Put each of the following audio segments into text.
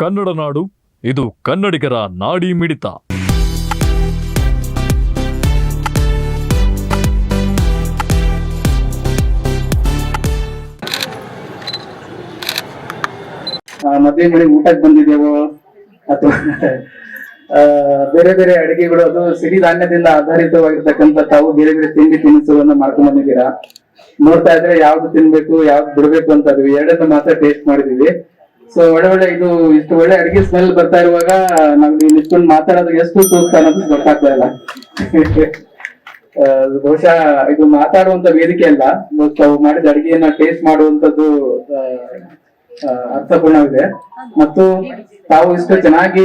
ಕನ್ನಡ ನಾಡು, ಇದು ಕನ್ನಡಿಗರ ನಾಡಿ ಮಿಡಿತ. ಮದ್ವೆ ಮನೆಗೆ ಊಟಕ್ಕೆ ಬಂದಿದ್ದೇವೋ ಅಥವಾ ಬೇರೆ ಬೇರೆ ಅಡಿಗೆಗಳು, ಅದು ಸಿರಿಧಾನ್ಯದಿಂದ ಆಧಾರಿತವಾಗಿರ್ತಕ್ಕಂಥ ತಾವು ಬೇರೆ ಬೇರೆ ತಿಂಡಿ ತಿನಿಸುಗಳನ್ನ ಮಾಡ್ಕೊಂಡು ಬಂದಿದ್ದೀರಾ? ನೋಡ್ತಾ ಇದ್ರೆ ಯಾವ್ದು ತಿನ್ಬೇಕು, ಯಾವ್ದು ಬಿಡ್ಬೇಕು ಅಂತ ಅದೀವಿ ಎರಡನ್ನ ಮಾತ್ರ ಟೇಸ್ಟ್ ಮಾಡಿದೀವಿ ಸೊ ಒಳ್ಳೆ ಒಳ್ಳೆ ಇದು ಇಷ್ಟು ಒಳ್ಳೆ ಅಡಿಗೆ ಸ್ಮೆಲ್ ಬರ್ತಾ ಇರುವಾಗ ನಮ್ಗೆ ಇಷ್ಟೊಂದು ಮಾತಾಡೋದು ಎಷ್ಟು ಸೂಕ್ತ ಅನ್ನೋದು ಗೊತ್ತಾಗ್ತಾ ಇಲ್ಲ. ಬಹುಶಃ ಇದು ಮಾತಾಡುವಂತ ವೇದಿಕೆ ಅಲ್ಲ. ತಾವು ಮಾಡಿದ ಅಡಿಗೆಯನ್ನ ಟೇಸ್ಟ್ ಮಾಡುವಂತದ್ದು ಅರ್ಥಪೂರ್ಣವಿದೆ. ಮತ್ತು ತಾವು ಇಷ್ಟು ಚೆನ್ನಾಗಿ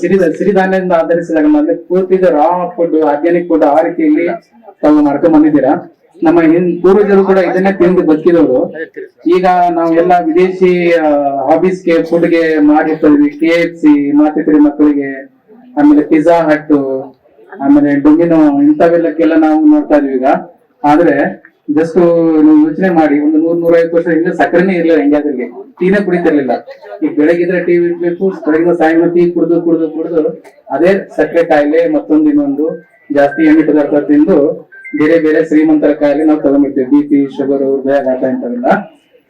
ಸಿರಿ ಸಿರಿಧಾನ್ಯದಿಂದ ಆಧರಿಸಿದಾಗ ಮತ್ತೆ ಪೂರ್ತಿ ರಾ ಫುಡ್ ಆರ್ಗ್ಯಾನಿಕ್ ಫುಡ್ ಆ ರೀತಿಯಲ್ಲಿ ತಾವು ಮಾಡ್ಕೊಂಡ್ ಬಂದಿದ್ದೀರಾ? ನಮ್ಮ ಹಿನ್ ಪೂರ್ವಜರು ಕೂಡ ಇದನ್ನೇ ತಿಂದು ಬದುಕಿದವರು. ಈಗ ನಾವೆಲ್ಲ ವಿದೇಶಿ ಹಾಬೀಸ್ಗೆ ಫುಡ್ಗೆ ಮಾಡಿರ್ತೀವಿ ಕೆ ಎಫ್ ಸಿ ಮಾತಿತ್ರಿ ಮಕ್ಕಳಿಗೆ, ಆಮೇಲೆ ಪಿಜ್ಜಾ ಹಟ್ ಆಮೇಲೆ ಡೊಮಿನೋ ಇಂಥವೆಲ್ಲಕ್ಕೆಲ್ಲ ನಾವು ನೋಡ್ತಾ ಇದೀವಿ ಈಗ. ಆದ್ರೆ ಜಸ್ಟ್ ನೀವು ಯೋಚನೆ ಮಾಡಿ, ಒಂದು ನೂರ್, ನೂರೈವತ್ತು ವರ್ಷ ಹಿಂದೆ ಸಕ್ಕರೆನೇ ಇರ್ಲಿಲ್ಲ ಹೆಂಗಾದ್ರಿಗೆ ಟೀನೇ ಕುಡಿತಿರ್ಲಿಲ್ಲ ಈಗ ಬೆಳಗಿದ್ರೆ ಟೀ ಇಡ್ಬೇಕು ಬೆಳಗ್ಗೆ ಸಾಯಂಕಾಲ ಟೀ ಕುಡಿದು ಕುಡಿದು ಕುಡಿದು, ಅದೇ ಸಕ್ಕರೆ ಕಾಯಿಲೆ ಮತ್ತೊಂದು ಇನ್ನೊಂದು ಜಾಸ್ತಿ ಎಣ್ಣೆ ಪದಾರ್ಥ ತಿಂದು ಬೇರೆ ಬೇರೆ ಶ್ರೀಮಂತರ ಕಾಯಿಲೆ ನಾವು ತಗೊಂಡ್ಬಿಡ್ತೀವಿ ಬಿ ಪಿ ಶುಗರ್ ಹೃದಯಾಘಾತ ಇಂಥವೆಲ್ಲ.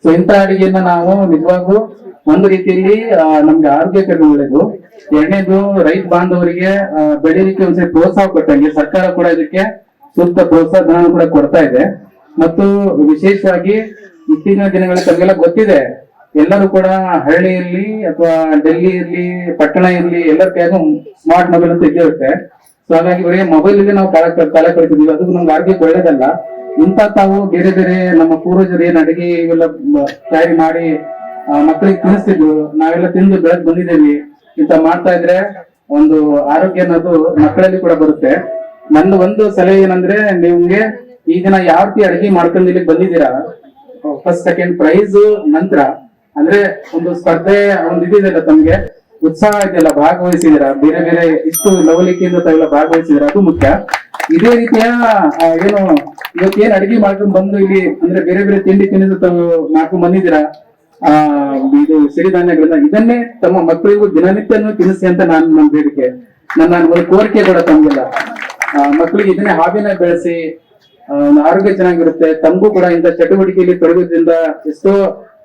ಸೊ ಇಂಥ ಅಡಿಗೆಯನ್ನ ನಾವು ನಿಜವಾಗೂ ಒಂದು ರೀತಿಯಲ್ಲಿ ನಮ್ಗೆ ಆರೋಗ್ಯಕರ ಒಳ್ಳೇದು. ಎರಡನೇದು ರೈತ ಬಾಂಧವರಿಗೆ ಬೆಳೀಲಿಕ್ಕೆ ಒಂದ್ಸರಿ ಪ್ರೋತ್ಸಾಹ ಕೊಟ್ಟಂಗೆ ಸರ್ಕಾರ ಕೂಡ ಇದಕ್ಕೆ ಸೂಕ್ತ ಪ್ರೋತ್ಸಾಹ ಧನ ಕೂಡ ಕೊಡ್ತಾ ಇದೆ. ಮತ್ತು ವಿಶೇಷವಾಗಿ ಇತ್ತೀಚಿನ ದಿನಗಳಲ್ಲಿ ತಮಗೆಲ್ಲ ಗೊತ್ತಿದೆ, ಎಲ್ಲರೂ ಕೂಡ ಹಳ್ಳಿಯಲ್ಲಿ ಅಥವಾ ಡೆಲ್ಲಿ ಇರ್ಲಿ, ಪಟ್ಟಣ ಇರ್ಲಿ, ಎಲ್ಲರ ಕೈಗೂ ಸ್ಮಾರ್ಟ್ ಮೊಬೈಲ್ ಅಂತ ಇದ್ದೇ ಇರುತ್ತೆ. ಸೊ ಹಾಗಾಗಿ ಬರೀ ಮೊಬೈಲ್ ಅಲ್ಲಿ ನಾವು ಕಾಲ ಕಾಲ ಕಳಿತಿದ್ವಿ ಅದಕ್ಕೆ ನಮ್ಗೆ ಆರೋಗ್ಯಕ್ಕೆ ಒಳ್ಳೇದಲ್ಲ. ಇಂತ ತಾವು ಬೇರೆ ಬೇರೆ ನಮ್ಮ ಪೂರ್ವಜರು ಏನ್ ಅಡಿಗೆ ಇವೆಲ್ಲ ತಯಾರಿ ಮಾಡಿ ಮಕ್ಕಳಿಗೆ ತಿನ್ನಿಸ್ತಿದ್ವು. ನಾವೆಲ್ಲ ತಿಂದು ಬೆಳೆದ್ ಬಂದಿದ್ದೀವಿ. ಇಂತ ಮಾಡ್ತಾ ಇದ್ರೆ ಒಂದು ಆರೋಗ್ಯ ಅನ್ನೋದು ಮಕ್ಕಳಲ್ಲಿ ಕೂಡ ಬರುತ್ತೆ. ನನ್ನ ಒಂದು ಸಲಹೆ ಏನಂದ್ರೆ, ನಿಮ್ಗೆ ಈಗಿನ ಯಾವ ರೀತಿ ಅಡಿಗೆ ಮಾಡ್ಕೊಂಡು ಇಲ್ಲಿ ಬಂದಿದ್ದೀರಾ? ಫಸ್ಟ್ ಸೆಕೆಂಡ್ ಪ್ರೈಸ್ ನಂತರ. ಅಂದ್ರೆ ಒಂದು ಸ್ಪರ್ಧೆ, ಒಂದು ಇದಿದೆ ತಮ್ಗೆ? ಉತ್ಸಾಹ ಇದೆಲ್ಲ ಭಾಗವಹಿಸಿದ್ರ ಬೇರೆ ಬೇರೆ ಇಷ್ಟು ಲವಲಿಕೆಯಿಂದ ತಾವೆಲ್ಲ ಭಾಗವಹಿಸಿದ್ರ ಅದು ಮುಖ್ಯ. ಇದೇ ರೀತಿಯ ಏನು, ಇವತ್ತೇನ್ ಅಡಿಗೆ ಮಾಡ್ಕೊಂಡು ಬಂದು ಇಲ್ಲಿ, ಅಂದ್ರೆ ಬೇರೆ ಬೇರೆ ತಿಂಡಿ ತಿನಿಸು ಮಾಡ್ಕೊಂಡ್ ಬಂದಿದ್ದೀರಾ? ಆ, ಇದು ಸಿರಿಧಾನ್ಯಗಳನ್ನ. ಇದನ್ನೇ ತಮ್ಮ ಮಕ್ಕಳಿಗೂ ದಿನನಿತ್ಯನೂ ತಿನ್ನಿಸಿ ಅಂತ ನಾನು ನನ್ನ ಬೇಡಿಕೆ. ನನ್ನ ಒಂದು ಕೋರಿಕೆ ಕೂಡ ತಮ್ಗೆಲ್ಲ. ಮಕ್ಕಳಿಗೆ ಇದನ್ನೇ ಹಾವಿನ ಬೆಳೆಸಿ ಆರೋಗ್ಯ ಚೆನ್ನಾಗಿರುತ್ತೆ. ತಮಗೂ ಕೂಡ ಇಂಥ ಚಟುವಟಿಕೆಯಲ್ಲಿ ತೊಡಗೋದ್ರಿಂದ ಎಷ್ಟೋ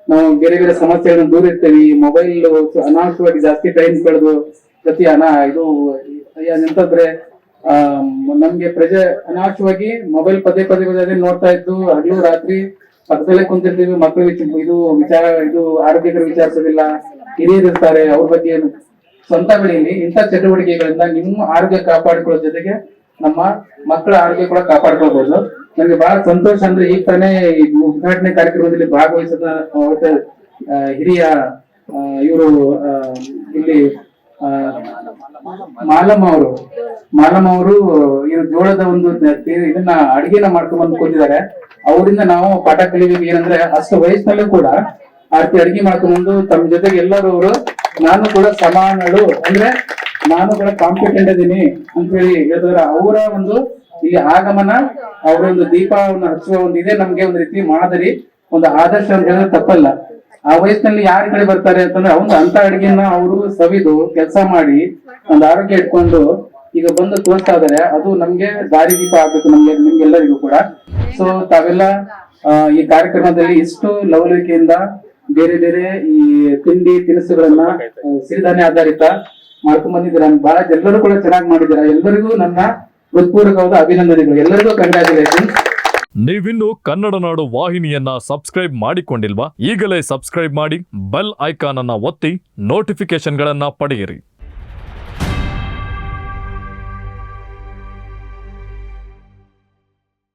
ನಾವು ಬೇರೆ ಬೇರೆ ಸಮಸ್ಯೆಗಳನ್ನ ದೂರ ಇರ್ತೀವಿ. ಮೊಬೈಲ್ ಅನಾವಶ್ಯವಾಗಿ ಜಾಸ್ತಿ ಟೈಮ್ ಕಳೆದು ಪ್ರತಿ ಅನ ಇದು ಎಂತಂದ್ರೆ ಆ, ನಮ್ಗೆ ಪ್ರಜೆ ಅನಾವಶ್ಯವಾಗಿ ಮೊಬೈಲ್ ಪದೇ ಪದೇ ಪದೇ ನೋಡ್ತಾ ಇದ್ದು, ಹಗಲು ರಾತ್ರಿ ಪಕ್ಕದಲ್ಲೇ ಕುಂತಿರ್ತೀವಿ ಮಕ್ಕಳು ಇದು ವಿಚಾರ, ಇದು ಆರೋಗ್ಯಕರ ವಿಚಾರಿಸೋದಿಲ್ಲ ಹಿರಿಯರಿರ್ತಾರೆ ಅವ್ರ ಬಗ್ಗೆ ಸ್ವಂತ ಬೆಳೆಯಲ್ಲಿ ಇಂಥ ಚಟುವಟಿಕೆಗಳಿಂದ ನಿಮ್ಮ ಆರೋಗ್ಯ ಕಾಪಾಡಿಕೊಳ್ಳೋ ಜೊತೆಗೆ ನಮ್ಮ ಮಕ್ಕಳ ಆರೋಗ್ಯ ಕೂಡ ಕಾಪಾಡ್ಕೊಳ್ಬಹುದು ನನಗೆ ಬಹಳ ಸಂತೋಷ ಅಂದ್ರೆ ಈಗ ತಾನೇ ಈ ಉದ್ಘಾಟನೆ ಕಾರ್ಯಕ್ರಮದಲ್ಲಿ ಭಾಗವಹಿಸಿದ ಹಿರಿಯ ಇವರು ಇಲ್ಲಿ ಮಾಲಮ್ಮ ಅವರು. ಮಾಲಮ್ಮ ಅವರು ಇವ್ರ ಜೋಳದ ಒಂದು ಇದನ್ನ ಅಡಿಗೆನ ಮಾಡ್ಕೊಂಡ್ ಬಂದು ಕೂತಿದ್ದಾರೆ. ಅವರಿಂದ ನಾವು ಪಾಠ ಕಲಿಬೇಕು ಏನಂದ್ರೆ ಅಷ್ಟು ವಯಸ್ಸಿನಲ್ಲೂ ಕೂಡ ಆ ರೀತಿ ಅಡಿಗೆ ಮಾಡ್ಕೊಂಡ್ಬಂದು ತಮ್ಮ ಜೊತೆಗೆ ಎಲ್ಲರೂ ಅವರು, ನಾನು ಕೂಡ ಸಮಾನಳು. ಅಂದ್ರೆ ನಾನು ಕೂಡ ಕಾಂಪಿಟೆಂಟ್ ಇದ್ದೀನಿ ಅಂತ ಹೇಳಿ ಹೇಳಿದ್ರೆ ಅವರ ಒಂದು ಇಲ್ಲಿ ಆಗಮನ, ಅವರ ಒಂದು ದೀಪವನ್ನು ಹಚ್ಚುವ ಒಂದು ಇದೆ, ನಮ್ಗೆ ಒಂದು ರೀತಿ ಮಾದರಿ, ಒಂದು ಆದರ್ಶ ಅಂತ ಹೇಳಿದ್ರೆ ತಪ್ಪಲ್ಲ. ಆ ವಯಸ್ಸಿನಲ್ಲಿ ಯಾರ ಕಡೆ ಬರ್ತಾರೆ ಅಂತಂದ್ರೆ ಅವ್ನು ಅಂತ ಅಡಿಗೆನ ಅವರು ಸವಿದು ಕೆಲಸ ಮಾಡಿ ಒಂದು ಆರೋಗ್ಯ ಇಟ್ಕೊಂಡು ಈಗ ಬಂದು ತೋರಿಸ್ತಾ ಇದಾರೆ, ಅದು ನಮ್ಗೆ ದಾರಿ ದೀಪ ಆಗ್ಬೇಕು ನಮ್ಗೆ, ನಿಮ್ಗೆಲ್ಲರಿಗೂ ಕೂಡ. ಸೊ ತಾವೆಲ್ಲ ಈ ಕಾರ್ಯಕ್ರಮದಲ್ಲಿ ಇಷ್ಟು ಲವಲಿಕೆಯಿಂದ ಬೇರೆ ಬೇರೆ ಈ ತಿಂಡಿ ತಿನಿಸುಗಳನ್ನ ಸಿರಿಧಾನ್ಯ ಆಧಾರಿತ ಮಾಡ್ಕೊಂಡ್ ಬಂದಿದ್ದೀರಾ ಬಹಳ ಎಲ್ಲರೂ ಕೂಡ ಚೆನ್ನಾಗಿ ಮಾಡಿದ್ದೀರಾ? ಎಲ್ಲರಿಗೂ ನನ್ನ ಹೃತ್ಪೂರ್ವಕವಾದ ಅಭಿನಂದನೆಗಳು. ಎಲ್ಲರಿಗೂ ಕಂಗ್ರಾಚುಲೇಷನ್ ನೀವಿನ್ನು ಕನ್ನಡ ನಾಡು ವಾಹಿನಿಯನ್ನ ಸಬ್ಸ್ಕ್ರೈಬ್ ಮಾಡಿಕೊಂಡಿಲ್ವಾ? ಈಗಲೇ ಸಬ್ಸ್ಕ್ರೈಬ್ ಮಾಡಿ ಬೆಲ್ ಐಕಾನ್ ಅನ್ನ ಒತ್ತಿ ನೋಟಿಫಿಕೇಶನ್ಗಳನ್ನ ಪಡೆಯಿರಿ.